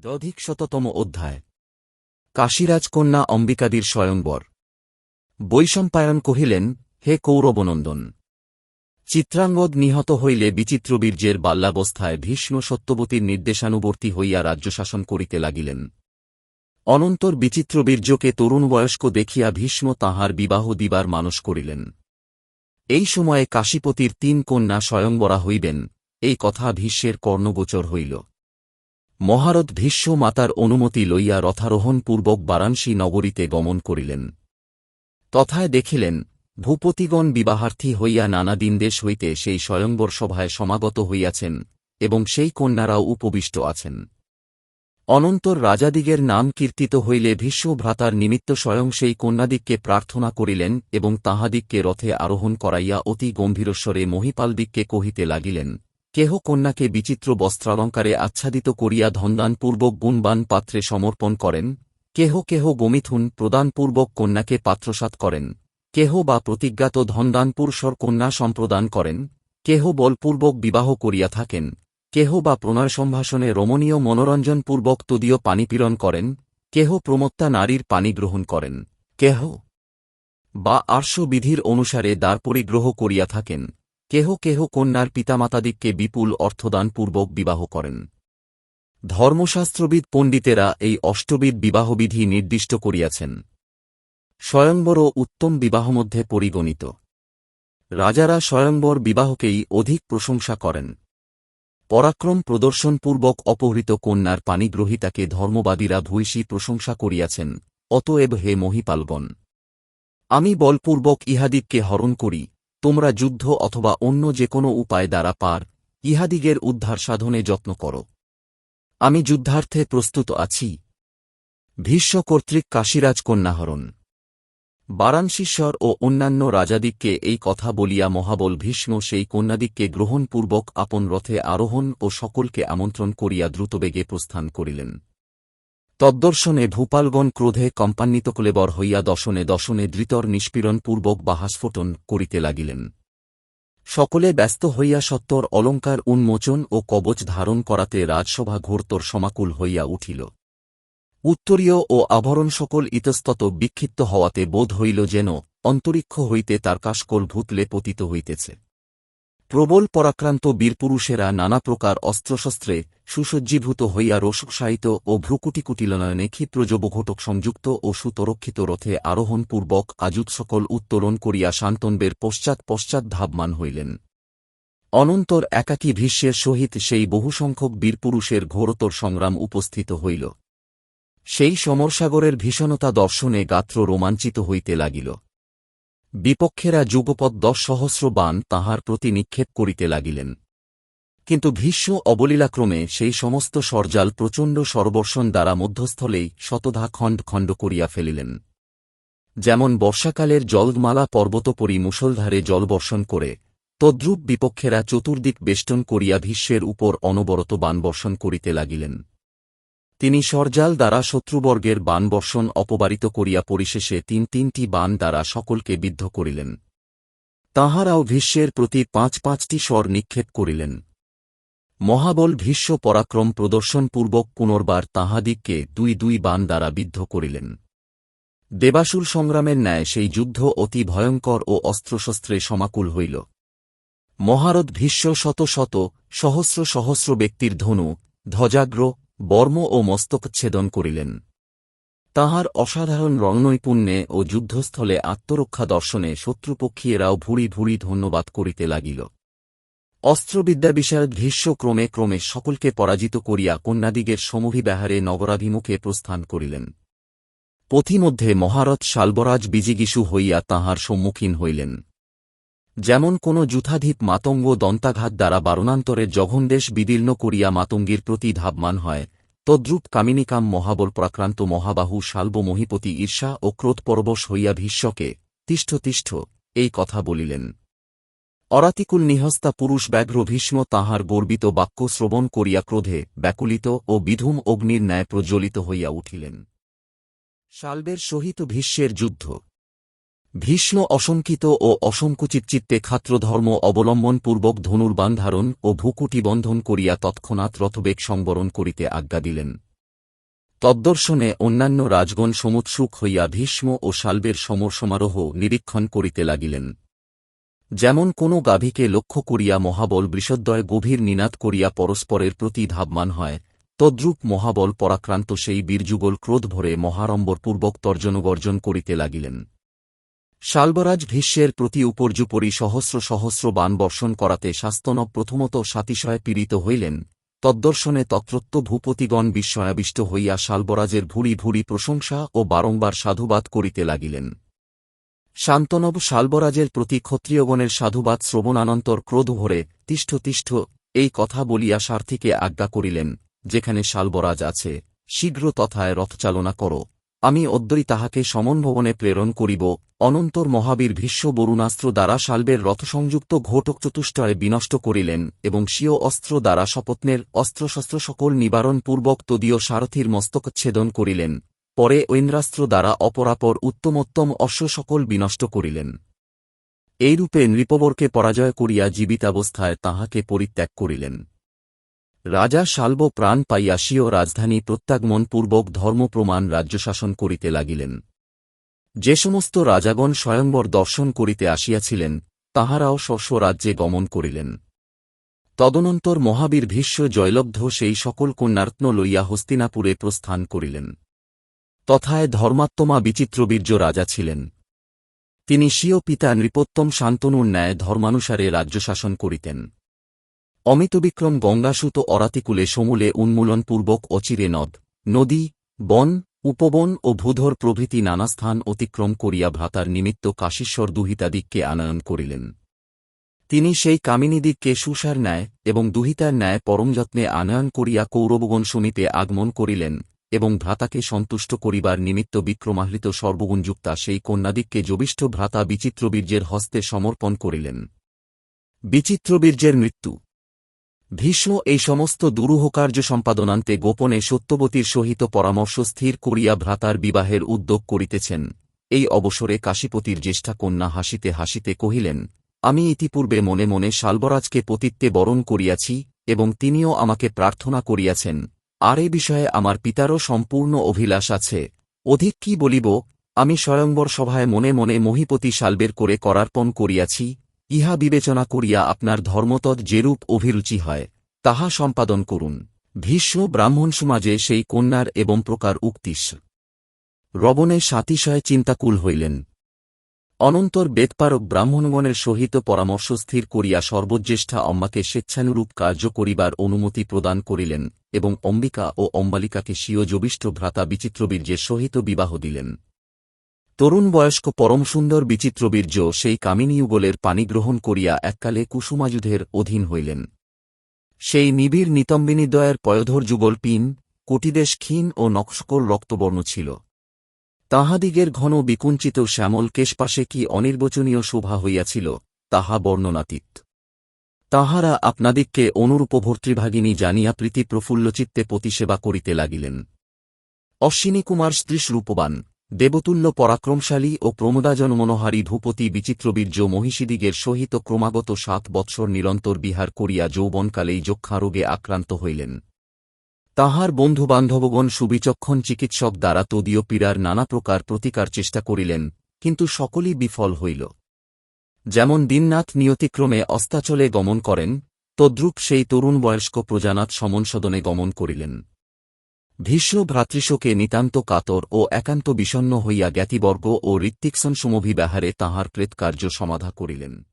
দধিক শততম অধ্যায়। কাশীরাজ কন্যা অম্বিকাদির স্বয়ংবর। বৈশম্পায়ন কহিলেন, হে কৌরবনন্দন! চিত্রাঙ্গদ নিহত হইলে বিচিত্রবীর্যের বাল্যাবস্থায় ভীষ্ম সত্যবতীর নির্দেশানুবর্তী হইয়া রাজ্যশাসন করিতে লাগিলেন। অনন্তর বিচিত্রবীর্যকে তরুণ বয়স্ক দেখিয়া ভীষ্ম তাহার বিবাহ দিবার মানস করিলেন। এই সময়ে কাশীপতির তিন কন্যা স্বয়ংবরা হইবেন, এই কথা ভীষ্মের কর্ণগোচর হইল। মহারথ ভীষ্ম মাতার অনুমতি লইয়া রথারোহণপূর্বক বারাণসী নগরীতে গমন করিলেন। তথায় দেখিলেন, ভূপতিগণ বিবাহার্থী হইয়া নানা দিনদেশ হইতে সেই স্বয়ংবর সভায় সমাগত হইয়াছেন এবং সেই কন্যারাও উপবিষ্ট আছেন। অনন্তর রাজাদিগের নাম কীর্তিত হইলে ভীষ্ম ভ্রাতার নিমিত্ত স্বয়ং সেই কন্যাদিগকে প্রার্থনা করিলেন এবং তাহাদিগকে রথে আরোহণ করাইয়া অতি গম্ভীরস্বরে মহিপালদিগকে কহিতে লাগিলেন কেহ কন্যাকে বিচিত্র বস্ত্রালঙ্কারে আচ্ছাদিত করিয়া ধনদানপূর্বক গুণবান পাত্রে সমর্পণ করেন, কেহ কেহ গমিথুন প্রদানপূর্বক কন্যাকে পাত্রসাৎ করেন, কেহ বা প্রতিজ্ঞাত ধনদানপুরুষর কন্যা সম্প্রদান করেন, কেহ বলপূর্বক বিবাহ করিয়া থাকেন, কেহ বা প্রণয় সম্ভাষণে রমণীয় মনোরঞ্জনপূর্বক তদীয় পানিপীড়ন করেন, কেহ প্রমত্তা নারীর পানি গ্রহণ করেন, কেহ বা আর্শবিধির অনুসারে দ্বার পরিগ্রহ করিয়া থাকেন। কেহ কেহ কন্যার পিতামাতাদিগকে বিপুল অর্থদানপূর্বক বিবাহ করেন। ধর্মশাস্ত্রবিদ পণ্ডিতেরা এই অষ্টবিদ বিবাহবিধি নির্দিষ্ট করিয়াছেন। স্বয়ংবর উত্তম বিবাহমধ্যে পরিগণিত। রাজারা স্বয়ংবর বিবাহকেই অধিক প্রশংসা করেন। পরাক্রম প্রদর্শনপূর্বক অপহৃত কন্যার পানিগ্রহিতাকে ধর্মবাদীরা ভূয়সী প্রশংসা করিয়াছেন, অতএব হে মহিপালগণ! আমি বলপূর্বক ইহাদিগকে হরণ করি তোমরা যুদ্ধ অথবা অন্য যে কোনো উপায় দ্বারা পার, ইহাদিগের উদ্ধার সাধনে যত্ন কর। আমি যুদ্ধার্থে প্রস্তুত আছি। ভীষ্ম কর্তৃক কাশীরাজ কন্যাহরণ। বারাণসীশ্বর ও অন্যান্য রাজাদিগকে এই কথা বলিয়া মহাবল ভীষ্ম সেই কন্যাদিগকে গ্রহণপূর্বক আপন রথে আরোহণ ও সকলকে আমন্ত্রণ করিয়া দ্রুতবেগে প্রস্থান করিলেন। তদ্দর্শনে ভূপালগণ ক্রোধে কম্পান্বিত কলেবর হইয়া দশনে দশনে ধৃতর নিষ্পীড়নপূর্বক বাহাস্ফোটন করিতে লাগিলেন। সকলে ব্যস্ত হইয়া সত্তর অলঙ্কার উন্মোচন ও কবচ ধারণ করাতে রাজসভা ঘোরতর সমাকুল হইয়া উঠিল। উত্তরীয় ও আভরণ সকল ইতস্তত বিক্ষিপ্ত হওয়াতে বোধ হইল যেন অন্তরিক্ষ হইতে তার কাশকল ভূতলে পতিত হইতেছে। প্রবল পরাক্রান্ত বীরপুরুষেরা নানা প্রকার অস্ত্রশস্ত্রে সুসজ্জীভূত হইয়া রোষসায়িত ও ভ্রুকুটিকুটিলনয়নে ক্ষিপ্রজবঘটক সংযুক্ত ও সুতরক্ষিত রথে আরোহণপূর্বক আজুত সকল উত্তোলন করিয়া শান্তনবের পশ্চাৎ পশ্চাৎ ধাবমান হইলেন। অনন্তর একাকী ভীষ্মের সহিত সেই বহুসংখ্যক বীরপুরুষের ঘোরতর সংগ্রাম উপস্থিত হইল। সেই সমরসাগরের ভীষণতা দর্শনে গাত্র রোমাঞ্চিত হইতে লাগিল। বিপক্ষেরা যুগপদ দশ সহস্র বান তাহার প্রতি নিক্ষেপ করিতে লাগিলেন। কিন্তু ভীষ্ম অবলীলাক্রমে সেই সমস্ত সরজাল প্রচণ্ড সরবর্ষণ দ্বারা মধ্যস্থলেই শতধা খণ্ড খণ্ড করিয়া ফেলিলেন। যেমন বর্ষাকালের জলমালা পর্বতপরি মুষলধারে জলবর্ষণ করে, তদ্রূপ বিপক্ষেরা চতুর্দিক বেষ্টন করিয়া ভীষ্মের উপর অনবরত বানবর্ষণ করিতে লাগিলেন। তিনি সরজাল দ্বারা শত্রুবর্গের বানবর্ষণ অপবারিত করিয়া পরিশেষে তিন তিনটি বান দ্বারা সকলকে বিদ্ধ করিলেন। তাঁহারাও ভীষ্মের প্রতি পাঁচ পাঁচটি স্বর নিক্ষেপ করিলেন। মহাবল ভীষ্ম পরাক্রম প্রদর্শনপূর্বক পুনর্বার তাহাদিগকে দুই দুই বান দ্বারা বিদ্ধ করিলেন। দেবাসুর সংগ্রামের ন্যায় সেই যুদ্ধ অতি ভয়ঙ্কর ও অস্ত্রশস্ত্রে সমাকুল হইল। মহারথ ভীষ্ম শত শত সহস্র সহস্র ব্যক্তির ধনু, ধ্বজাগ্র বর্ম ও মস্তকচ্ছেদন করিলেন। তাহার অসাধারণ রণনৈপুণ্যে ও যুদ্ধস্থলে আত্মরক্ষা দর্শনে শত্রুপক্ষীয়েরাও ভুড়ি ভুড়ি ধন্যবাদ করিতে লাগিল। অস্ত্রবিদ্যা বিষয়ে ভীষ্ম ক্রমে ক্রমে সকলকে পরাজিত করিয়া কন্যাদিগের সমভিব্যাহারে নগরাভিমুখে প্রস্থান করিলেন। পথিমধ্যে মহারথ শালবরাজ বিজিগিষু হইয়া তাহার সম্মুখীন হইলেন। যেমন কোন যুথাধিপ মাতঙ্গ দন্তাঘাত দ্বারা বারণান্তরে জঘনদেশ বিদীর্ণ করিয়া মাতঙ্গীর প্রতি ধাবমান হয় তদ্রূপ কামিনীকাম মহাবল প্রাক্রান্ত মহাবাহু শাল্ব মহিপতি ঈর্ষা ও ক্রোধপরবশ হইয়া ভীষ্মকে, তিষ্ঠ তিষ্ঠ, এই কথা বলিলেন। অরাতিকুল নিহস্তা পুরুষ ব্যাঘ্র ভীষ্ম তাহার গর্বিত বাক্য শ্রবণ করিয়া ক্রোধে ব্যাকুলিত ও বিধুম অগ্নির ন্যায় প্রজ্বলিত হইয়া উঠিলেন। শাল্বের সহিত ভীষ্মের যুদ্ধ ভীষ্ম অশঙ্কিত ও অসংকুচিত চিত্তে খাত্রধর্ম অবলম্বনপূর্বক ধনুর্বান ধারণ ও ভূকুটি বন্ধন করিয়া তৎক্ষণাৎ রথবেগ সংবরণ করিতে আজ্ঞা দিলেন। তদ্দর্শনে অন্যান্য রাজগণ সমুৎসুক হইয়া ভীষ্ম ও শাল্বের সমর সমারোহ নিরীক্ষণ করিতে লাগিলেন। যেমন কোন গাভীকে লক্ষ্য করিয়া মহাবল বৃষদ্বয় গভীর নিনাদ করিয়া পরস্পরের প্রতি ধাবমান হয়, তদ্রূপ মহাবল পরাক্রান্ত সেই বীরযুগল ক্রোধ ভরে মহারম্বরপূর্বক তর্জনগর্জন করিতে লাগিলেন। শালবরাজ ভীষ্মের প্রতি উপর্যুপরি সহস্র সহস্র বাণ বর্ষণ করাতে শাস্তনব প্রথমত সাতিশয়ে পীড়িত হইলেন। তদ্দর্শনে তত্রত্ব ভূপতিগণ বিস্ময়াবিষ্ট হইয়া শালবরাজের ভুরি ভুরি প্রশংসা ও বারংবার সাধুবাদ করিতে লাগিলেন। শান্তনব শালবরাজের প্রতি ক্ষত্রিয়গণের সাধুবাদ শ্রবণানন্তর ক্রোধ ভরে তিষ্ঠ তিষ্ঠ এই কথা বলিয়া সার্থীকে আজ্ঞা করিলেন, যেখানে শালবরাজ আছে, শীঘ্র তথায় রথচালনা কর। আমি অদ্যই তাহাকে সমনভবনে প্রেরণ করিব, অনন্তর মহাবীর ভীষ্ম বরুণাস্ত্র দ্বারা শাল্বের রথসংযুক্ত ঘোটক চতুষ্টয় বিনষ্ট করিলেন এবং স্বীয় অস্ত্র দ্বারা শপথনের অস্ত্রশস্ত্র সকল নিবারণ নিবারণপূর্বক তদীয় সারথীর মস্তকচ্ছেদন করিলেন। পরে ঐন্দ্রাস্ত্র দ্বারা অপরাপর উত্তমোত্তম অশ্ব সকল বিনষ্ট করিলেন। এইরূপে নৃপবরকে পরাজয় করিয়া জীবিতাবস্থায় তাহাকে পরিত্যাগ করিলেন। রাজা শাল্ব প্রাণ পাইয়া স্বীয় রাজধানী প্রত্যাগমনপূর্বক ধর্মপ্রমাণ রাজ্যশাসন করিতে লাগিলেন। যে সমস্ত রাজাগণ স্বয়ম্বর দর্শন করিতে আসিয়াছিলেন, তাহারাও স্বস্ব রাজ্যে গমন করিলেন। তদনন্তর মহাবীর ভীষ্ম জয়লব্ধ সেই সকল কন্যারত্ন লইয়া হস্তিনাপুরে প্রস্থান করিলেন। তথায় ধর্মাত্মা বিচিত্রবীর্য রাজা ছিলেন। তিনি স্বীয় পিতা নৃপোত্তম শান্তনুর ন্যায় ধর্মানুসারে রাজ্যশাসন করিতেন। অমিতবিক্রম গঙ্গাসুত অরাতিকুলে সমূলে উন্মূলনপূর্বক অচিরে নদ, নদী, বন, উপবন ও ভূধর প্রভৃতি নানা স্থান অতিক্রম করিয়া ভ্রাতার নিমিত্ত কাশীশ্বর দুহিতাদিককে আনয়ন করিলেন। তিনি সেই কামিনীদিককে সুষার ন্যায় এবং দুহিতার ন্যায় পরমযত্নে আনয়ন করিয়া কৌরবগণ সমীপে আগমন করিলেন এবং ভ্রাতাকে সন্তুষ্ট করিবার নিমিত্ত বিক্রমাহৃত সর্বগুণযুক্তা সেই কন্যাদিককে যবিষ্ঠ ভ্রাতা বিচিত্রবীর্যের হস্তে সমর্পণ করিলেন। বিচিত্রবীর্যের মৃত্যু ভীষ্ম এই সমস্ত দুরূহকার্য সম্পাদনান্তে গোপনে সত্যবতীর সহিত পরামর্শ স্থির করিয়া ভ্রাতার বিবাহের উদ্যোগ করিতেছেন। এই অবসরে কাশীপতির জ্যেষ্ঠা কন্যা হাসিতে হাসিতে কহিলেন, আমি ইতিপূর্বে মনে মনে শালবরাজকে পতিত্বে বরণ করিয়াছি এবং তিনিও আমাকে প্রার্থনা করিয়াছেন। আর এ বিষয়ে আমার পিতারও সম্পূর্ণ অভিলাষ আছে। অধিক কি বলিব, আমি স্বয়ংবর সভায় মনে মনে মহিপতি শালবের করে করার্পণ করিয়াছি ইহা বিবেচনা করিয়া আপনার ধর্মতদ যেরূপ অভিরুচি হয়, তাহা সম্পাদন করুন। ভীষ্ম ব্রাহ্মণ সমাজে সেই কন্যার এবং প্রকার উক্তিস রবণে সাতিশয় চিন্তাকুল হইলেন। অনন্তর বেদপারক ব্রাহ্মণগণের সহিত পরামর্শ স্থির করিয়া সর্বজ্যেষ্ঠা অম্বাকে স্বেচ্ছানুরূপ কার্য করিবার অনুমতি প্রদান করিলেন এবং অম্বিকা ও অম্বালিকাকে স্বীয় জবিষ্ঠ ভ্রাতা বিচিত্রবীর্যের সহিত বিবাহ দিলেন। তরুণ বয়স্ক পরম পরমসুন্দর বিচিত্রবীর্য সেই কামিনীয়ুগলের পানি গ্রহণ করিয়া এককালে কুসুমাযুধের অধীন হইলেন। সেই নিবিড় নিতম্বিনীদ্বয়ের পয়ধর যুগল পিন কোটিদেশ ক্ষীণ ও নকশকল রক্তবর্ণ ছিল। তাহাদিগের ঘন বিকুঞ্চিত শ্যামল কেশপাশে কি অনির্বচনীয় শোভা হইয়াছিল, তাহা বর্ণনাতীত। তাহারা আপনাদিগকে অনুরূপভর্তৃভাগিনী জানিয়া প্রীতি প্রফুল্লচিত্তে পতিসেবা করিতে লাগিলেন। অশ্বিনী কুমার রূপবান দেবতুল্য পরাক্রমশালী ও প্রমোদাজনমনোহারী ভূপতি বিচিত্রবীর্য মহিষীদিগের সহিত ক্রমাগত সাত বৎসর নিরন্তর বিহার করিয়া যৌবনকালেই যক্ষারোগে আক্রান্ত হইলেন। তাহার বন্ধুবান্ধবগণ সুবিচক্ষণ চিকিৎসক দ্বারা তদীয় পীড়ার নানা প্রকার প্রতিকার চেষ্টা করিলেন, কিন্তু সকলই বিফল হইল। যেমন দিননাথ নিয়তিক্রমে অস্তাচলে গমন করেন, তদ্রূপ সেই তরুণ বয়স্ক প্রজানাথ সমনসদনে গমন করিলেন। ভীষ্ম ভ্রাতৃশোকে নিতান্ত কাতর ও একান্ত বিষণ্ন হইয়া জ্ঞাতিবর্গ ও ঋত্বিকসন সমভিব্যাহারে তাঁহার কৃতকার্য সমাধা করিলেন।